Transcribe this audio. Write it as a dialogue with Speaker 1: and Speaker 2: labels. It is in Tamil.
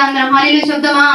Speaker 1: హల్లెలూయా గట్టిగా అందరం హల్లెలూయా చెప్దామా